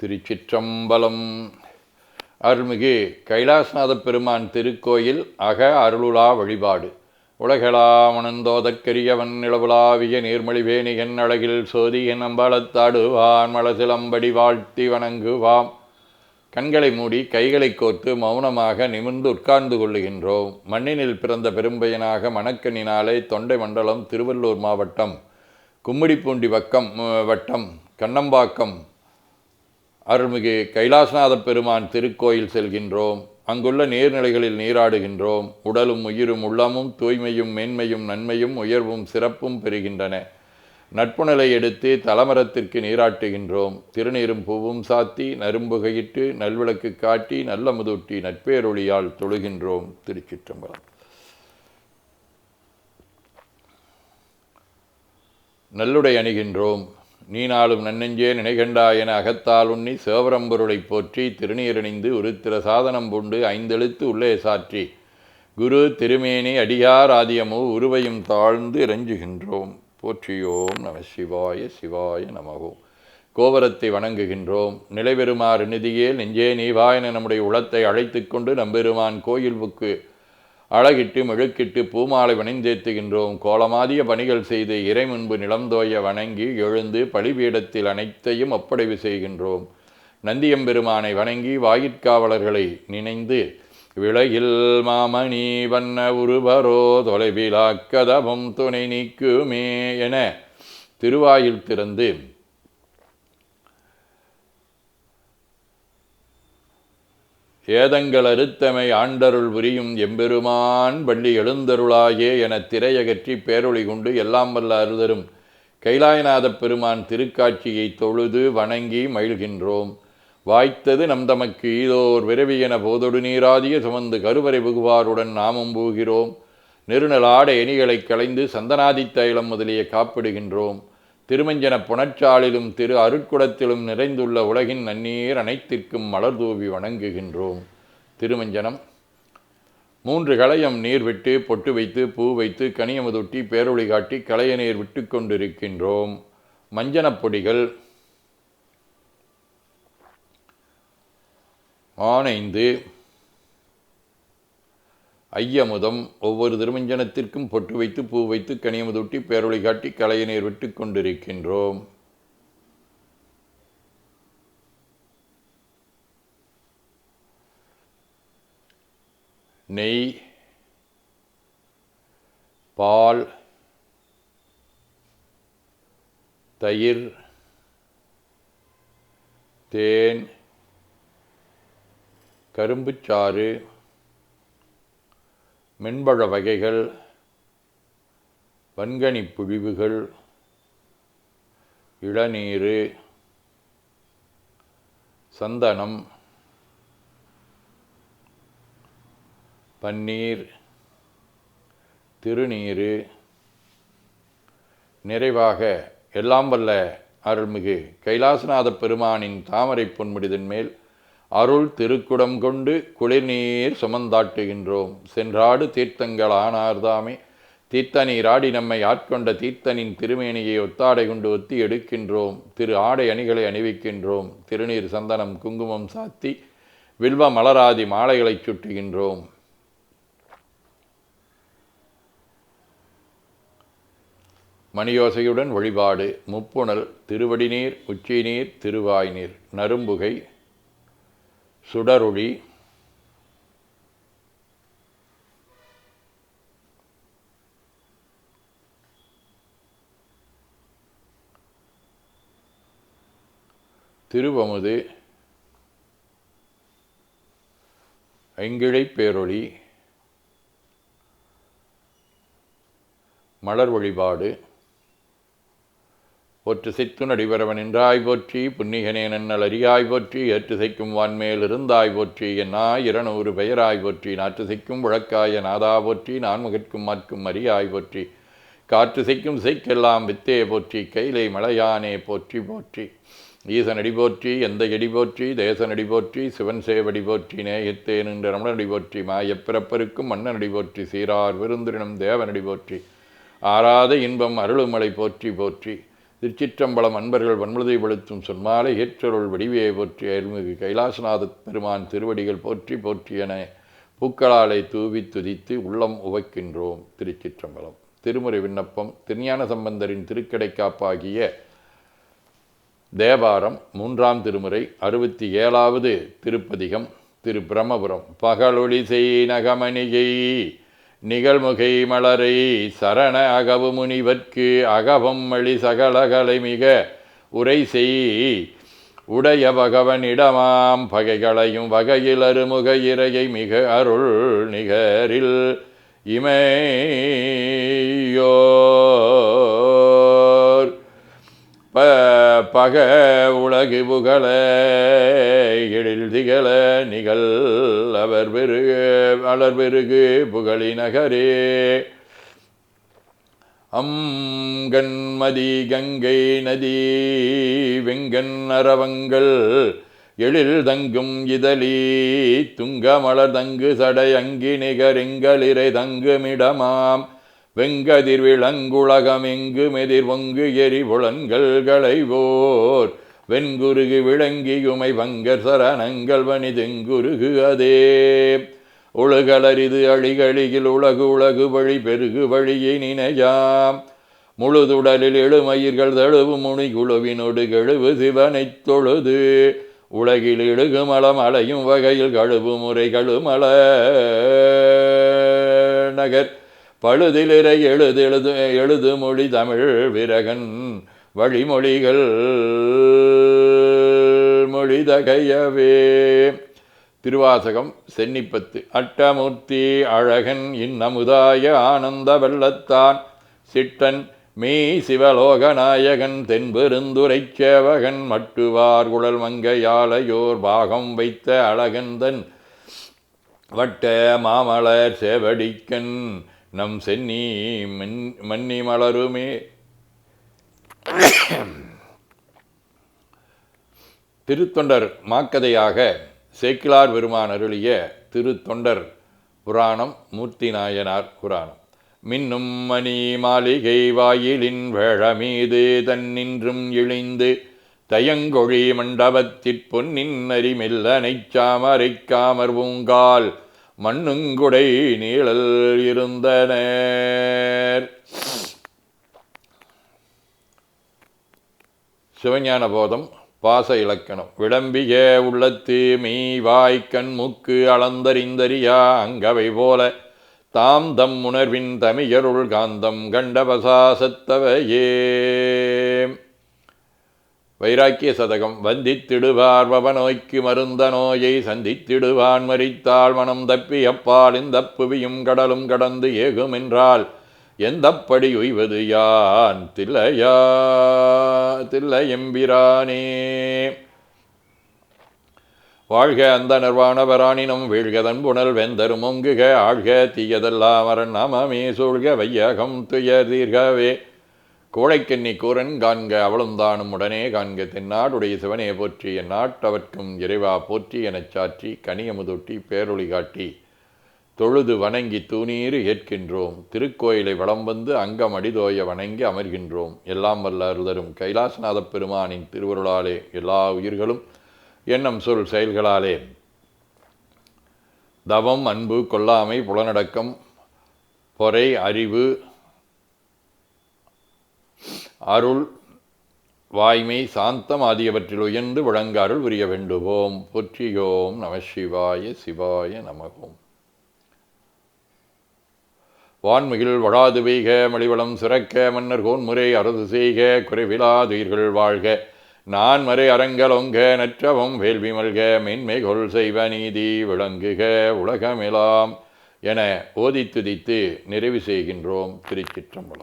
திருச்சிற்றம்பலம். அருள்மிகு கைலாசநாத பெருமான் திருக்கோயில் அக அருளுலா வழிபாடு. உலகளாமணந்தோதற்கரியவன் நிலவுலாவிய நீர்மொழிவேணியன் அழகில் சோதியன் அம்பலத்தாடுவான் மலசிலம்படி வாழ்த்தி வணங்குவாம். கண்களை மூடி கைகளை கோர்த்து மௌனமாக நிமிர்ந்து உட்கார்ந்து கொள்ளுகின்றோம். மண்ணினில் பிறந்த பெரும்பயனாக மணக்கண்ணினாலே தொண்டை மண்டலம் திருவள்ளூர் மாவட்டம் கும்மிடிப்பூண்டி வக்கம் வட்டம் கண்ணம்பாக்கம் அருள்மிகு கைலாசநாத பெருமான் திருக்கோயில் செல்கின்றோம். அங்குள்ள நீர்நிலைகளில் நீராடுகின்றோம். உடலும் உயிரும் உள்ளமும் தூய்மையும் மேன்மையும் நன்மையும் உயர்வும் சிறப்பும் பெறுகின்றன. நட்புணலை எடுத்து தலமரத்திற்கு நீராட்டுகின்றோம். திருநீரும் பூவும் சாத்தி நரும்புகையிட்டு நல்விளக்கு காட்டி நல்ல முதுட்டி நட்பேரொழியால் தொழுகின்றோம் திருச்சிற்றம்பலம். நல்லுடை அணிகின்றோம். நீ நாளும் நன்னெஞ்சே நினைகண்டா என அகத்தால் உண்ணி சேவரம்பொருளை போற்றி திருநீரணிந்து உருத்திர சாதனம் பூண்டு ஐந்தெழுத்து உள்ளே சாற்றி. குரு திருமேனி அடியார் ஆதியமோ உருவையும் தாழ்ந்து இறஞ்சுகின்றோம். போற்றியோம் நம சிவாய சிவாய நமகோ. கோபுரத்தை வணங்குகின்றோம். நிலைபெறுமாறு நிதியே நெஞ்சே நீவாயன நம்முடைய உளத்தை அழைத்து கொண்டு நம்பெருமான் கோயில்வுக்கு அழகிட்டு மெழுக்கிட்டு பூமாலை வணிந்தேத்துகின்றோம். கோலமாதிய பணிகள் செய்து இறை முன்பு நிலந்தோய வணங்கி எழுந்து பழிபீடத்தில் அனைத்தையும் ஒப்படைவு செய்கின்றோம். நந்தியம்பெருமானை வணங்கி வாயிற்காவலர்களை நினைந்து விலகில் மாமணி வண்ண உருவரோ தொலைவிலாக்கதமும் துணை நீக்குமே என திருவாயில் திறந்து ஏதங்கள் அறுத்தமை ஆண்டருள் புரியும் எம்பெருமான் வள்ளி எழுந்தருளாயே என திரையகற்றி பேரொளி கொண்டு எல்லாம் வல்ல அருதரும். கைலாயநாத பெருமான் திருக்காட்சியை தொழுது வணங்கி மகிழ்கின்றோம். வாய்த்தது நம் தமக்கு ஈதோர் விரவி என போதொடு நீராதிய சுமந்து கருவறை புகுவாருடன் நாமும் போகிறோம். நெருநலாட எனிகளை எணிகளை களைந்து சந்தனாதி தைலம் முதலிய காப்பிடுகின்றோம். திருமஞ்சன புணச்சாலிலும் திரு அருட்குடத்திலும் நிறைந்துள்ள உலகின் நன்னீர் அனைத்திற்கும் மலர் தூவி வணங்குகின்றோம். திருமஞ்சனம். மூன்று களையம் நீர் விட்டு பொட்டு வைத்து பூ வைத்து கனியமுதொட்டி பேரொளி காட்டி களைய நீர் விட்டு கொண்டிருக்கின்றோம். மஞ்சனப் பொடிகள். ஆனைந்து. ஐயமுதம் ஒவ்வொரு திருமஞ்சனத்திற்கும் பொட்டு வைத்து பூ வைத்து கனியமுதொட்டி பேரொளி காட்டி கலையினர் விட்டு கொண்டிருக்கின்றோம். நெய் பால் தயிர் தேன் கரும்புச்சாறு மென்பழ வகைகள் வன்கனி புழிவுகள் இளநீர் சந்தனம் பன்னீர் திருநீர் நிறைவாக எல்லாம் வல்ல அருள்மிகு கைலாசநாத பெருமானின் தாமரை பொன்முடிதன் மேல் அருள் திருக்குடம் கொண்டு குளிர்நீர் சுமந்தாட்டுகின்றோம். சென்றாடு தீர்த்தங்கள் ஆனார்தாமே. தீர்த்த நீராடி நம்மை ஆட்கொண்ட தீர்த்தனின் திருமேனியை ஒத்தாடை கொண்டு ஒத்தி எடுக்கின்றோம். திரு ஆடை அணிகளை அணிவிக்கின்றோம். திருநீர் சந்தனம் குங்குமம் சாத்தி வில்வ மலராதி மாலைகளைச் சுட்டுகின்றோம். மணியோசையுடன் வழிபாடு. முப்புணல் திருவடிநீர் உச்சிநீர் திருவாய்நீர். நரும்புகை சுடரொளி. திருவமுது. ஐங்கிழை பேரொளி. மலர் வழிபாடு ஒற்று சித்து நடிபரவன் என்றாய் போற்றி புன்னிகனே நன்னல் அறியாய் போற்றி ஏற்று செய்க்கும் வான்மேல் இருந்தாய் போற்றி என்னா இருநூறு பெயராய் போற்றி நாற்று செய்க்கும் விளக்காய நாதா போற்றி நான்முகற்கும் மாற்கும் அறியாய் போற்றி காற்று செய்க்கும் செய்க்கெல்லாம் வித்தே போற்றி கைலை மலையானே போற்றி போற்றி ஈசனடி போற்றி எந்த எடி போற்றி தேசனடி போற்றி சிவன் சேவடி போற்றி நேயத்தே நின்ற ரமணனடி போற்றி மாயப்பிறப்பருக்கும் மன்னனடி போற்றி சீரார் விருந்தினம் தேவனடி போற்றி ஆறாத இன்பம் அருளுமலை போற்றி போற்றி திருச்சிற்றம்பலம் அன்பர்கள் வன்முதை வெளுத்தும் சொன்மாலை ஏற்றொருள் வடிவியை போற்றி அருள்மிகு கைலாசநாத பெருமான் திருவடிகள் போற்றி போற்றி என பூக்களாலை தூவி துதித்து உள்ளம் உவைக்கின்றோம் திருச்சிற்றம்பலம். திருமுறை விண்ணப்பம் திருஞான சம்பந்தரின் திருக்கடைக்காப்பாகிய தேவாரம் மூன்றாம் திருமுறை அறுபத்தி ஏழாவது திருப்பதிகம் திரு பிரம்மபுரம் பகலொளி செய் நகமணிகை நிகழ்முகை மலரை சரண அகவு முனிவர்க்கு அகவம் மழி சகலகலை மிக உரை செய். உடைய பகவனிடமாம் பகைகளையும் வகையில் அருமுக இறையை மிக அருள் நிகரில் இமையோ. பக உலகு புகழ எழில் திகழ நிகழ் அவர் பெருகு அலர் பெருகு புகழி நகரே. அங்கன்மதி கங்கை நதி வெங்கன் அரவங்கள் எழில் தங்கும் இதழி துங்கமலர் தங்கு சடை அங்கி நிகரெங்களிரை தங்குமிடமாம். வெங்கதிர் விளங்குலகம் எங்கும் எதிர் எரி புலன்கள்களை ஓர் வெண்குருகு விளங்கியுமை வங்கர் சரணங்கள் வனிதெங்குருகு அதே. உலகளரிது அழிகளில் உலகு உலகு வழி பெருகு வழியை நினையாம். முழுதுடலில் எழுமயிர்கள் தழுவு முனி குழுவினொடு கழுவு சிவனைத் தொழுது. உலகில் இழுகுமலம் அலையும் வகையில் கழுவு முறை கழுமல நகர். பழுதிலிரை எழுது எழுது எழுது மொழி தமிழ் விரகன் வழிமொழிகள் மொழி தகையவே திருவாசகம் சென்னிப்பத்து அட்டமூர்த்தி அழகன் இன்னமுதாய ஆனந்த வெள்ளத்தான். சிட்டன் மீ சிவலோகநாயகன் தென்பெருந்துரை சேவகன் மட்டுவார் குழல் மங்கையாலையோர் பாகம் வைத்த அழகந்தன் வட்ட மாமலர் செவடிக்கன். நம் சென்னி மன் மன்னி மலருமே. திருத்தொண்டர் மாக்கதையாக சேக்கிலார் பெருமான் அருளிய திருத்தொண்டர் புராணம் மூர்த்தி நாயனார் புராணம். மின்னும் மணி மாளிகை வாயிலின் வேழமீது தன்னின்றும் இழிந்து தயங்கொழி மண்டபத்திற் பொன்னின் அரிமெல்லனைச் சாமரைக் பூங்கால் மண்ணுங்குடை நீழல் இருந்தனர். சிவஞான போதம் பாச இலக்கணம். விளம்பிய உள்ளத்து மெய் வாய்க்கண் மூக்கு அளந்தறிந்தறியா அங்கவை போல தாம் தம் உணர்வின் தமியருள் காந்தம் கண்டபசாசத்தவையே வைராக்கிய சதகம். வந்தித்திடுவார் பவநோய்க்கு மருந்த நோயை சந்தித்திடுவான் மறித்தாள் மனம் தப்பி அப்பால் இந்த புவியும் கடலும் கடந்து ஏகும் என்றால் எந்தப்படி உய்வது யான் தில்லையா? தில்லை எம்பிரானே. வாழ்க அந்த நிர்வாணவராணினம் வீழ்கதன் புனல் வெந்தரும் ஒங்குக ஆழ்க தீயதெல்லாம் அரண் நாமமே சூழ்க வையகம் துயர் தீர்கவே. கோழைக்கண்ணி கூரன் காண்க அவளும் தானும் உடனே காண்க தென்னாடுடைய சிவனே போற்றி என் நாட்டவர்க்கும் இறைவா போற்றி எனச் சாற்றி கனியமுதொட்டி பேரொளி காட்டி. தொழுது வணங்கி தூணீறு ஏற்கின்றோம் திருக்கோயிலை வளம் வந்து அங்கம் அடிதோய வணங்கி அமர்கின்றோம். எல்லாம் வல்ல அருளரும் கைலாசநாதப் பெருமானின் திருவருளாலே எல்லா உயிர்களும் எண்ணம் சொல் செயல்களாலே. தவம் அன்பு கொல்லாமை புலனடக்கம் பொறை அறிவு அருள் வாய்மை சாந்தம் ஆகியவற்றில் உயர்ந்து விளங்க அருள் புரிய வேண்டுவோம். போற்றியோம் நம சிவாய சிவாய நமகோம் வான்மிகில் வடாது பெய்க மலிவளம் சிறக்க மன்னர் கோன்முறை அரசு செய்க குறைவிலாதுயிர்கள் வாழ்க. நான் மறை அரங்கலொங்க நற்றவம் வேள்வி மல்க மென்மை கொள் செய்வ நீதி விளங்குக உலகமெலாம் என ஓதித்துதித்து நிறைவு செய்கின்றோம் திருச்சிற்றம்பலம்.